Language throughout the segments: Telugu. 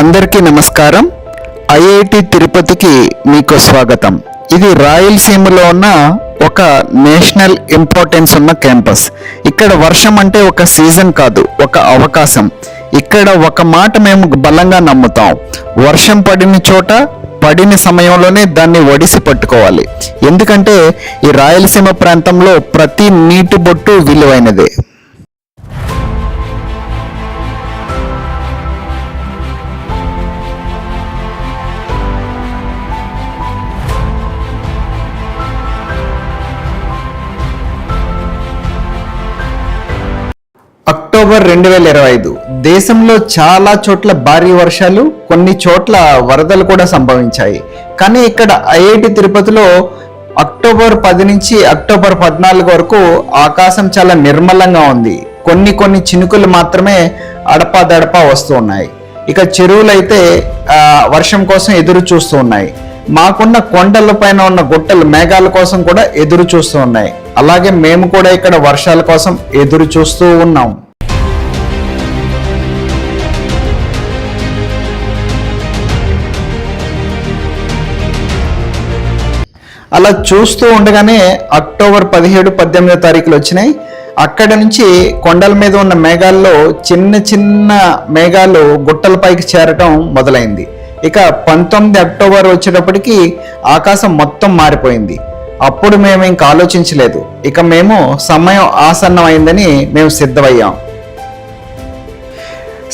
అందరికీ నమస్కారం. ఐఐటి తిరుపతికి మీకు స్వాగతం. ఇది రాయలసీమలో ఉన్న ఒక నేషనల్ ఇంపార్టెన్స్ ఉన్న క్యాంపస్. ఇక్కడ వర్షం అంటే ఒక సీజన్ కాదు ఒక అవకాశం. ఇక్కడ ఒక మాట మేము బలంగా నమ్ముతాం. వర్షం పడిన చోట పడిన సమయంలోనే దాన్ని ఒడిసి పట్టుకోవాలి. ఎందుకంటే ఈ రాయలసీమ ప్రాంతంలో ప్రతి నీటి బొట్టు విలువైనదే. అక్టోబర్ రెండు వేల ఇరవై ఐదు. దేశంలో చాలా చోట్ల భారీ వర్షాలు కొన్ని చోట్ల వరదలు కూడా సంభవించాయి. కానీ ఇక్కడ ఐఐటి తిరుపతిలో అక్టోబర్ పది నుంచి అక్టోబర్ పద్నాలుగు వరకు ఆకాశం చాలా నిర్మలంగా ఉంది. కొన్ని కొన్ని చినుకులు మాత్రమే అడపాదడపా వస్తూ ఉన్నాయి. ఇక చెరువులైతే వర్షం కోసం ఎదురు చూస్తూ ఉన్నాయి. మాకున్న కొండల పైన ఉన్న గుట్టలు మేఘాల కోసం కూడా ఎదురు చూస్తూ ఉన్నాయి. అలాగే మేము కూడా ఇక్కడ వర్షాల కోసం ఎదురు చూస్తూ ఉన్నాం. అలా చూస్తూ ఉండగానే అక్టోబర్ పదిహేడు పద్దెనిమిదో తారీఖులు వచ్చినాయి. అక్కడ నుంచి కొండల మీద ఉన్న మేఘాల్లో చిన్న చిన్న మేఘాలు గుట్టలపైకి చేరటం మొదలైంది. ఇక పంతొమ్మిది అక్టోబర్ వచ్చేటప్పటికి ఆకాశం మొత్తం మారిపోయింది. అప్పుడు మేము ఇంకా ఆలోచించలేదు. ఇక మేము సమయం ఆసన్నమైందని మేము సిద్ధమయ్యాం.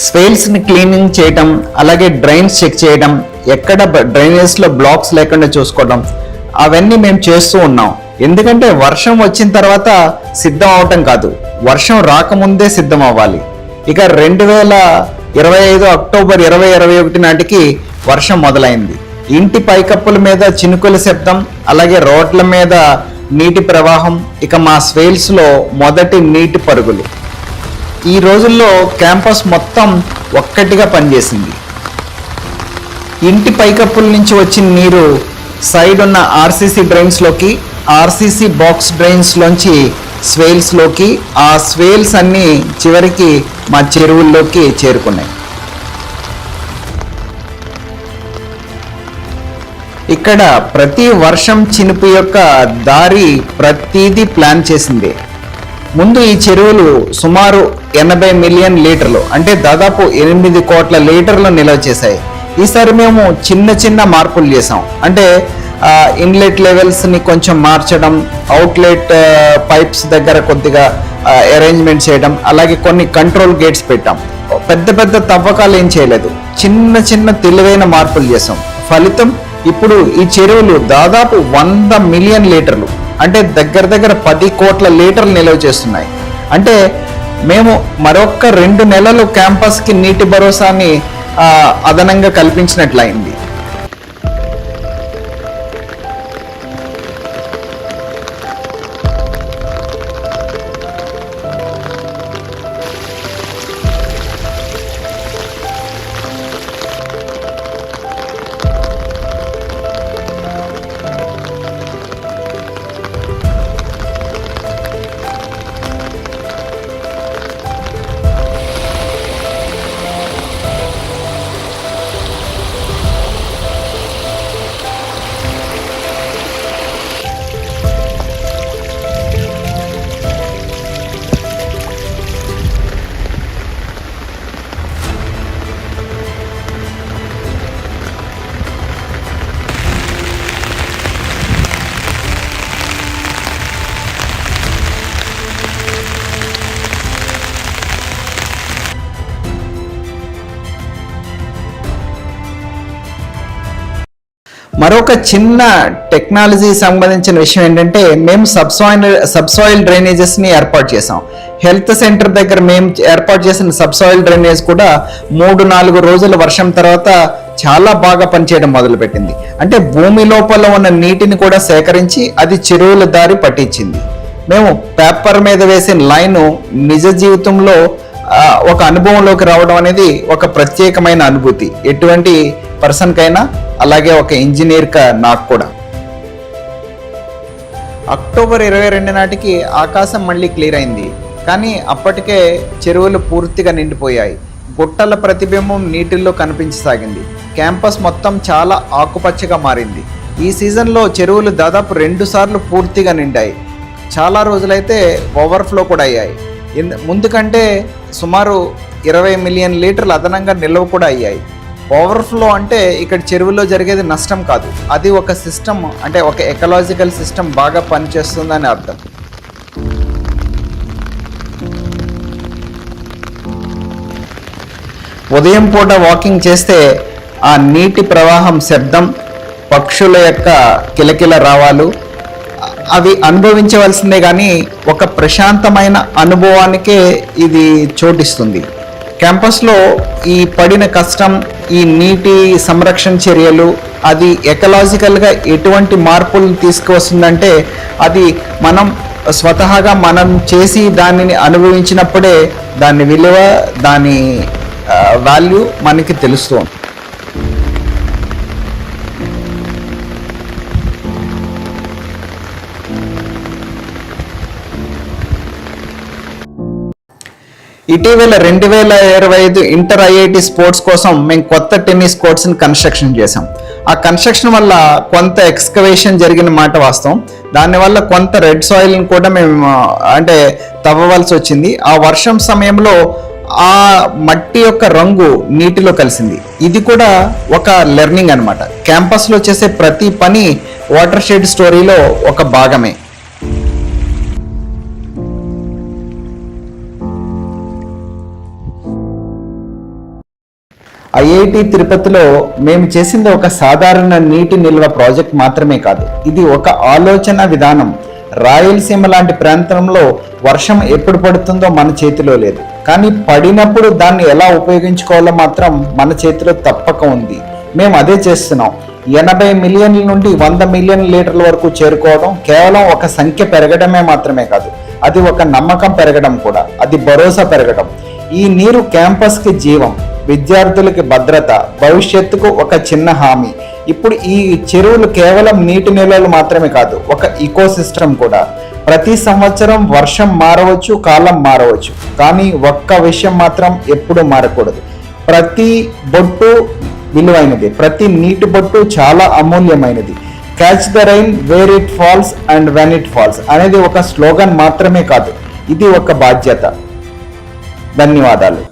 స్వేల్స్ని క్లీనింగ్ చేయటం అలాగే డ్రైన్స్ చెక్ చేయడం ఎక్కడ డ్రైనేజ్లో బ్లాక్స్ లేకుండా చూసుకోవడం అవన్నీ మేము చేస్తూ ఉన్నాం. ఎందుకంటే వర్షం వచ్చిన తర్వాత సిద్ధం అవటం కాదు. వర్షం రాకముందే సిద్ధం అవ్వాలి. ఇక రెండు వేల ఇరవై ఐదు అక్టోబర్ ఇరవై ఇరవై ఒకటి నాటికి వర్షం మొదలైంది. ఇంటి పైకప్పుల మీద చినుకుల శబ్దం అలాగే రోడ్ల మీద నీటి ప్రవాహం ఇక మా స్వేల్స్లో మొదటి నీటి పరుగులు. ఈ రోజుల్లో క్యాంపస్ మొత్తం ఒక్కటిగా పనిచేసింది. ఇంటి పైకప్పుల నుంచి వచ్చిన నీరు సైడ్ ఉన్న ఆర్సీసీ డ్రైన్స్లోకి ఆర్సీసీ బాక్స్ డ్రైన్స్లోంచి స్వేల్స్లోకి ఆ స్వేల్స్ అన్నీ చివరికి మా చెరువుల్లోకి చేరుకున్నాయి. ఇక్కడ ప్రతి వర్షం చినుపు యొక్క దారి ప్రతిదీ ప్లాన్ చేసింది. ముందు ఈ చెరువులు సుమారు ఎనభై మిలియన్ లీటర్లు అంటే దాదాపు ఎనిమిది కోట్ల లీటర్లు నిల్వ చేశాయి. ఈసారి మేము చిన్న చిన్న మార్పులు చేసాం అంటే ఇన్లెట్ లెవెల్స్ని కొంచెం మార్చడం అవుట్లెట్ పైప్స్ దగ్గర కొద్దిగా అరేంజ్మెంట్ చేయడం అలాగే కొన్ని కంట్రోల్ గేట్స్ పెట్టాం. పెద్ద పెద్ద తవ్వకాలు ఏం చేయలేదు. చిన్న చిన్న తెలివైన మార్పులు చేసాం ఫలితం ఇప్పుడు ఈ చెరువులు దాదాపు వంద మిలియన్ లీటర్లు. అంటే దగ్గర దగ్గర పది కోట్ల లీటర్లు నిల్వ చేస్తున్నాయి. అంటే మేము మరొక రెండు నెలలు క్యాంపస్కి నీటి భరోసాని అదనంగా కల్పించినట్లయింది. మరొక చిన్న టెక్నాలజీ సంబంధించిన విషయం ఏంటంటే మేము సబ్సాయిల్ సబ్సాయిల్ డ్రైనేజెస్ని ఏర్పాటు చేసాం హెల్త్ సెంటర్ దగ్గర మేము ఏర్పాటు చేసిన సబ్సాయిల్ డ్రైనేజ్ కూడా మూడు నాలుగు రోజుల వర్షం తర్వాత చాలా బాగా పనిచేయడం మొదలుపెట్టింది. అంటే భూమి లోపల ఉన్న నీటిని కూడా సేకరించి అది చెరువుల దారి పట్టించింది. మేము పేపర్ మీద వేసిన లైను నిజ జీవితంలో ఒక అనుభవంలోకి రావడం అనేది ఒక ప్రత్యేకమైన అనుభూతి. ఎటువంటి పర్సన్కైనా అలాగే ఒక ఇంజనీర్గా నాకు కూడా. అక్టోబర్ ఇరవై రెండు నాటికి ఆకాశం మళ్ళీ క్లియర్ అయింది. కానీ అప్పటికే చెరువులు పూర్తిగా నిండిపోయాయి. గుట్టల ప్రతిబింబం నీటిల్లో కనిపించసాగింది. క్యాంపస్ మొత్తం చాలా ఆకుపచ్చగా మారింది. ఈ సీజన్లో చెరువులు దాదాపు రెండు సార్లు పూర్తిగా నిండాయి. చాలా రోజులైతే ఓవర్ఫ్లో కూడా అయ్యాయి. ముందు కంటే సుమారు ఇరవై మిలియన్ లీటర్లు అదనంగా నిల్వ కూడా అయ్యాయి. ఓవర్ఫ్లో అంటే ఇక్కడ చెరువులో జరిగేది నష్టం కాదు. అది ఒక సిస్టమ్ అంటే ఒక ఎకలాజికల్ సిస్టమ్ బాగా పనిచేస్తుందని అర్థం. ఉదయం పూట వాకింగ్ చేస్తే ఆ నీటి ప్రవాహం శబ్దం పక్షుల యొక్క కిలకిల రావాలు అవి అనుభవించవలసిందే కానీ ఒక ప్రశాంతమైన అనుభవానికే ఇది చోటిస్తుంది. క్యాంపస్లో ఈ పడిన కష్టం ఈ నీటి సంరక్షణ చర్యలు అది ఎకలాజికల్గా ఎటువంటి మార్పులు తీసుకువస్తుందంటే అది మనం స్వతహాగా మనం చేసి దానిని అనుభవించినప్పుడే దాని విలువ దాని వాల్యూ మనకి తెలుస్తుంది. ఇటీవల రెండు వేల ఇరవై ఐదు ఇంటర్ ఐఐటి స్పోర్ట్స్ కోసం మేము కొత్త టెన్నిస్ కోర్ట్స్ని కన్స్ట్రక్షన్ చేసాం ఆ కన్స్ట్రక్షన్ వల్ల కొంత ఎక్స్కవేషన్ జరిగిన మాట వాస్తవం. దానివల్ల కొంత రెడ్ సాయిల్ని కూడా మేము అంటే తవ్వవలసి వచ్చింది. ఆ వర్షం సమయంలో ఆ మట్టి యొక్క రంగు నీటిలో కలిసింది. ఇది కూడా ఒక లెర్నింగ్ అనమాట క్యాంపస్లో చేసే ప్రతి పని వాటర్ షెడ్ స్టోరీలో ఒక భాగమే. ఐఐటి తిరుపతిలో మేము చేసింది ఒక సాధారణ నీటి నిల్వ ప్రాజెక్ట్ మాత్రమే కాదు. ఇది ఒక ఆలోచన విధానం. రాయలసీమ లాంటి ప్రాంతంలో వర్షం ఎప్పుడు పడుతుందో మన చేతిలో లేదు. కానీ పడినప్పుడు దాన్ని ఎలా ఉపయోగించుకోవాలో మాత్రం మన చేతిలో తప్పక ఉంది. మేము అదే చేస్తున్నాం. ఎనభై మిలియన్ల నుండి వంద మిలియన్ లీటర్ల వరకు చేరుకోవడం కేవలం ఒక సంఖ్య పెరగడమే మాత్రమే కాదు. అది ఒక నమ్మకం పెరగడం కూడా. అది భరోసా పెరగడం. ఈ నీరు క్యాంపస్కి జీవం. విద్యార్థులకి భద్రత భవిష్యత్తుకు ఒక చిన్న హామీ. ఇప్పుడు ఈ చెరువులు కేవలం నీటి నిల్వలు మాత్రమే కాదు ఒక ఇకోసిస్టమ్ కూడా. ప్రతి సంవత్సరం వర్షం మారవచ్చు కాలం మారవచ్చు కానీ ఒక్క విషయం మాత్రం ఎప్పుడు మారకూడదు. ప్రతి బొట్టు విలువైనది ప్రతి నీటి బొట్టు చాలా అమూల్యమైనది. Catch the rain where it falls and when it falls అనేది ఒక స్లోగన్ మాత్రమే కాదు ఇది ఒక బాధ్యత. ధన్యవాదాలు.